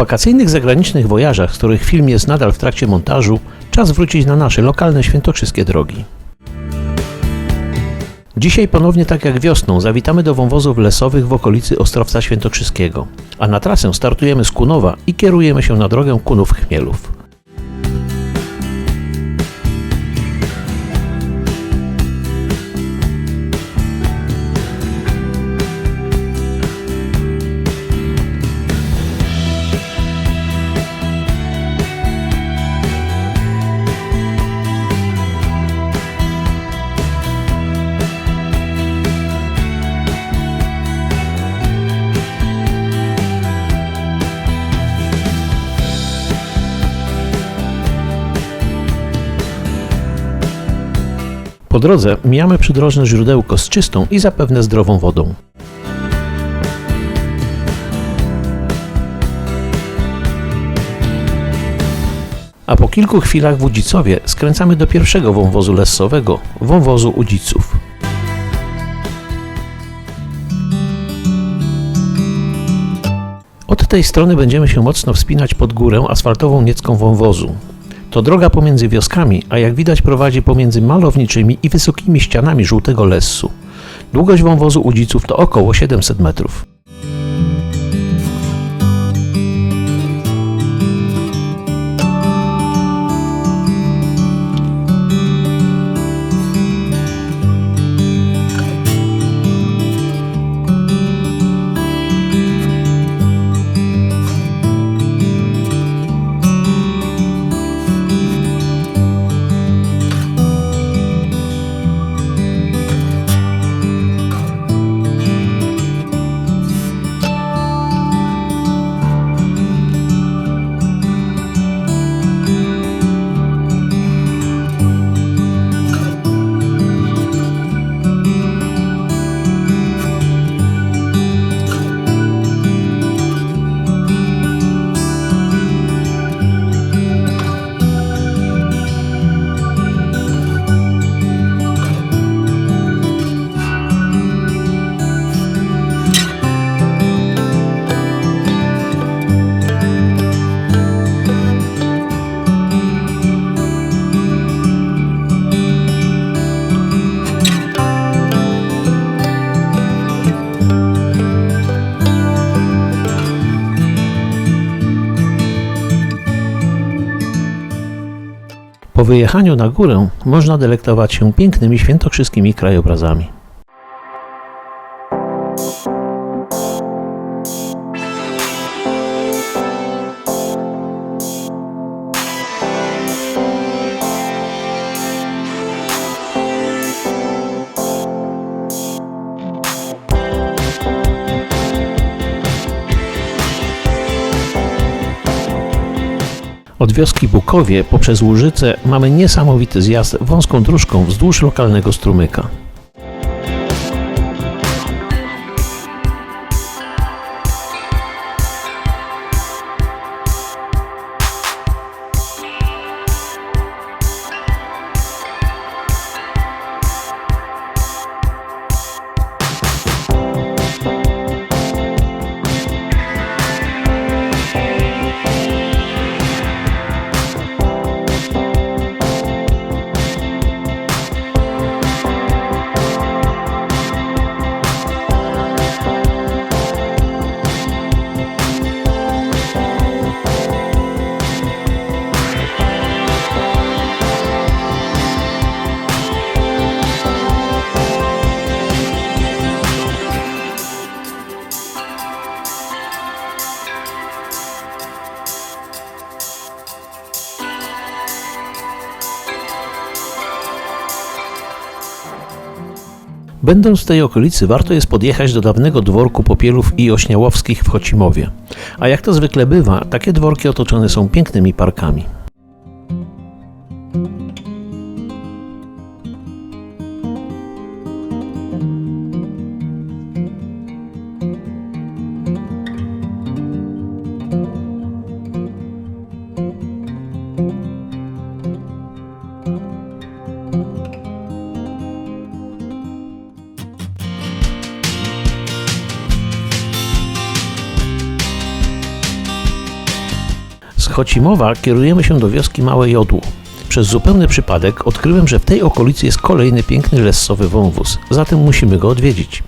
wakacyjnych zagranicznych wojażach, z których film jest nadal w trakcie montażu, czas wrócić na nasze lokalne świętokrzyskie drogi. Dzisiaj ponownie tak jak wiosną zawitamy do wąwozów lesowych w okolicy Ostrowca Świętokrzyskiego, a na trasę startujemy z Kunowa i kierujemy się na drogę Kunów-Chmielów. Po drodze mijamy przydrożne źródełko z czystą i zapewne zdrową wodą. A po kilku chwilach w Udzicowie skręcamy do pierwszego wąwozu lesowego, wąwozu Udziców. Od tej strony będziemy się mocno wspinać pod górę asfaltową niecką wąwozu. To droga pomiędzy wioskami, a jak widać prowadzi pomiędzy malowniczymi i wysokimi ścianami żółtego lesu. Długość wąwozu Udziców to około 700 metrów. Po wyjechaniu na górę można delektować się pięknymi świętokrzyskimi krajobrazami. Od wioski Bukowie poprzez Łużyce mamy niesamowity zjazd wąską dróżką wzdłuż lokalnego strumyka. Będąc w tej okolicy, warto jest podjechać do dawnego dworku Popielów i Ośniałowskich w Chocimowie. A jak to zwykle bywa, takie dworki otoczone są pięknymi parkami. Z Chocimowa kierujemy się do wioski Małe Jodło. Przez zupełny przypadek odkryłem, że w tej okolicy jest kolejny piękny lessowy wąwóz, zatem musimy go odwiedzić.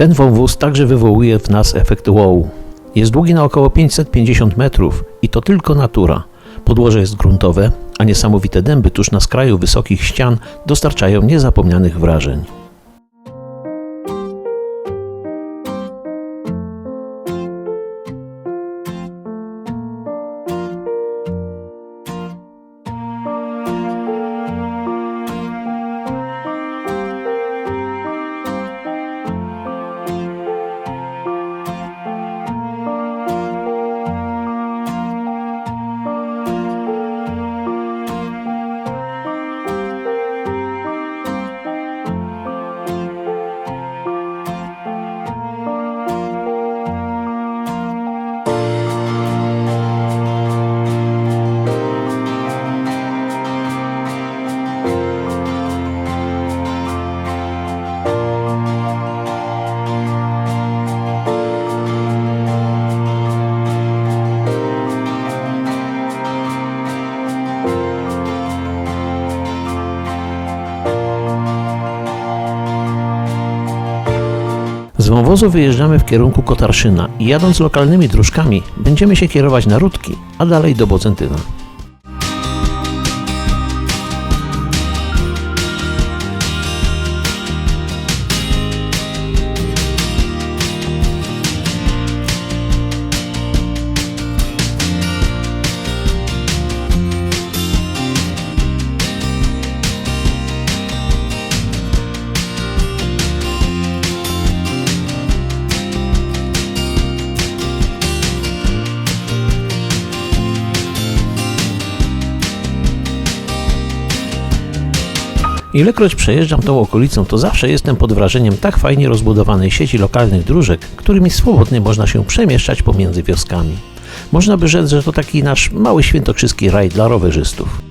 Ten wąwóz także wywołuje w nas efekt wow. Jest długi na około 550 metrów i to tylko natura. Podłoże jest gruntowe, a niesamowite dęby tuż na skraju wysokich ścian dostarczają niezapomnianych wrażeń. Z wąwozu wyjeżdżamy w kierunku Kotarszyna i jadąc lokalnymi dróżkami będziemy się kierować na Rudki, a dalej do Bocentyna. Ilekroć przejeżdżam tą okolicą, to zawsze jestem pod wrażeniem tak fajnie rozbudowanej sieci lokalnych dróżek, którymi swobodnie można się przemieszczać pomiędzy wioskami. Można by rzec, że to taki nasz mały świętokrzyski raj dla rowerzystów.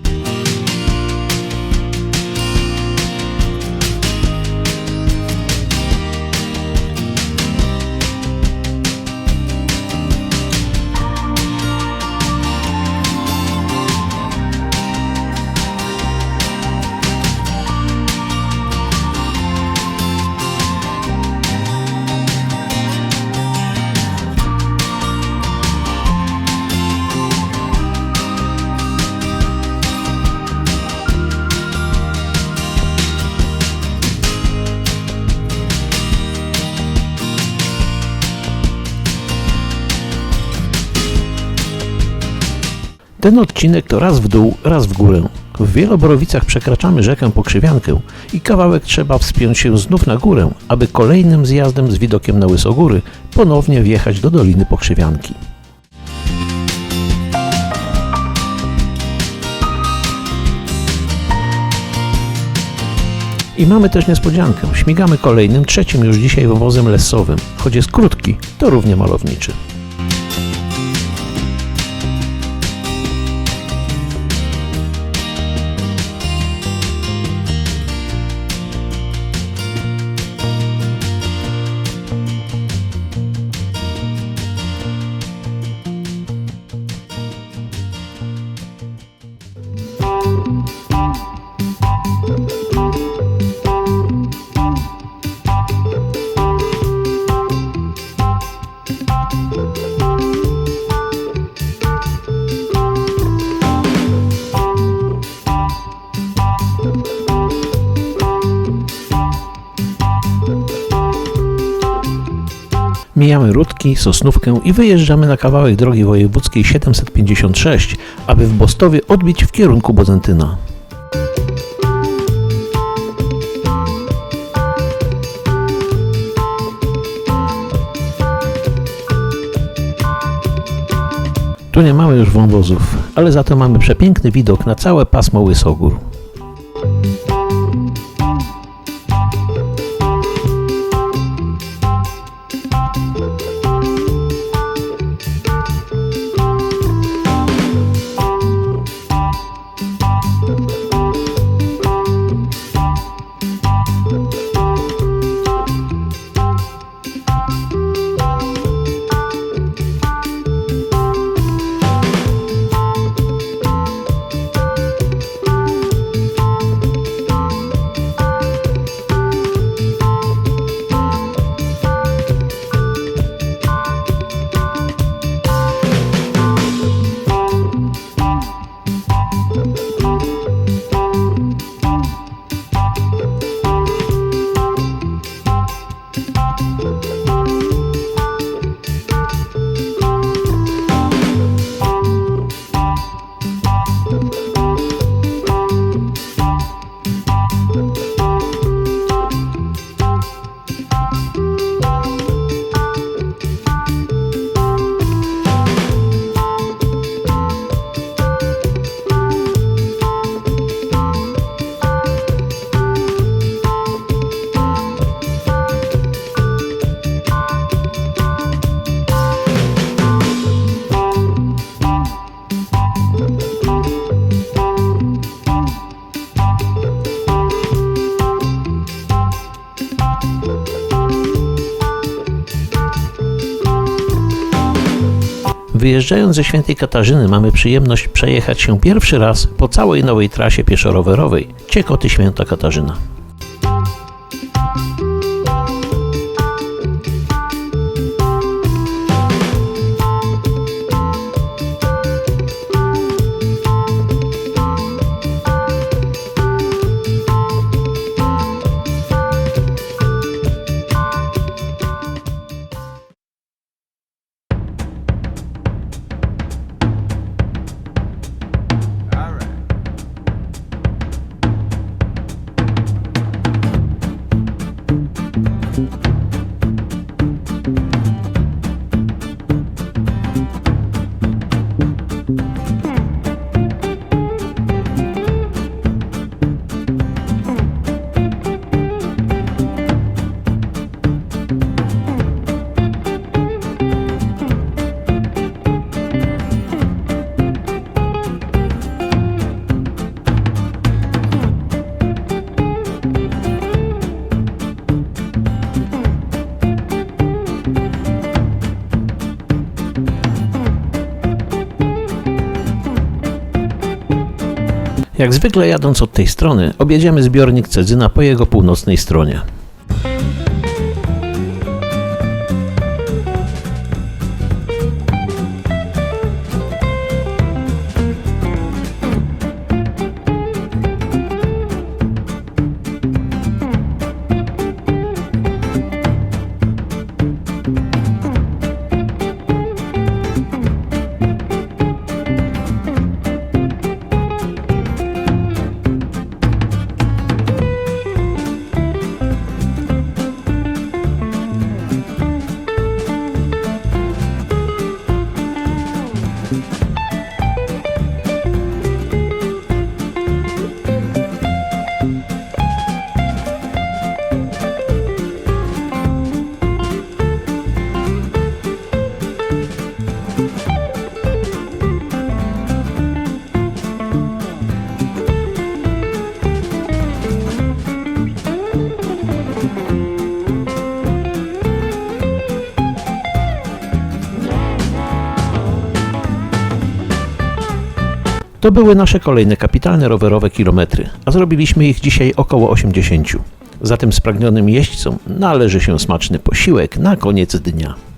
Ten odcinek to raz w dół, raz w górę. W Wieloborowicach przekraczamy rzekę Pokrzywiankę i kawałek trzeba wspiąć się znów na górę, aby kolejnym zjazdem z widokiem na Łysogóry ponownie wjechać do Doliny Pokrzywianki. I mamy też niespodziankę. Śmigamy kolejnym, trzecim już dzisiaj wąwozem lesowym. Choć jest krótki, to równie malowniczy. Mijamy Rudki, Sosnówkę i wyjeżdżamy na kawałek drogi wojewódzkiej 756, aby w Bostowie odbić w kierunku Bozentyna. Tu nie mamy już wąwozów, ale za to mamy przepiękny widok na całe pasmo Łysogór. Wyjeżdżając ze Świętej Katarzyny mamy przyjemność przejechać się pierwszy raz po całej nowej trasie pieszo-rowerowej Ciekoty Święta Katarzyna. Jak zwykle jadąc od tej strony, objedziemy zbiornik Cedzyna po jego północnej stronie. To były nasze kolejne kapitalne rowerowe kilometry, a zrobiliśmy ich dzisiaj około 80. Zatem spragnionym jeźdźcom należy się smaczny posiłek na koniec dnia.